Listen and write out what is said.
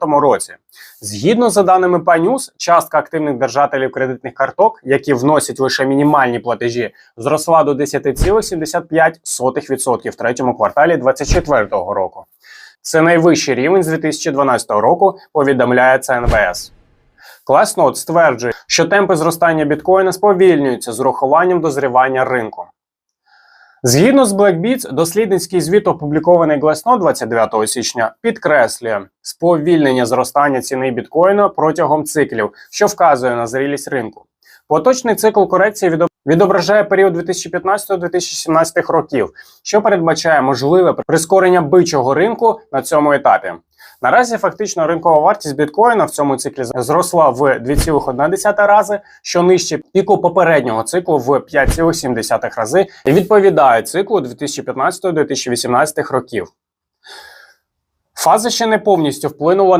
році. Згідно з даними Панюс, частка активних держателів кредитних карток, які вносять лише мінімальні платежі, зросла до 10,75% в третьому кварталі 2024 року. Це найвищий рівень з 2012 року, повідомляє ЦНВС. Класнот стверджує, що темпи зростання біткоїна сповільнюються з урахуванням дозрівання ринку. Згідно з BlackBeats, дослідницький звіт, опублікований Glassnode 29 січня, підкреслює сповільнення зростання ціни біткоїна протягом циклів, що вказує на зрілість ринку. Поточний цикл корекції відоб- відображає період 2015-2017 років, що передбачає можливе прискорення бичого ринку на цьому етапі. Наразі фактично ринкова вартість біткоїна в цьому циклі зросла в 2,1 рази, що нижче піку попереднього циклу в 5,7 рази і відповідає циклу 2015-2018 років. Фаза ще не повністю вплинула на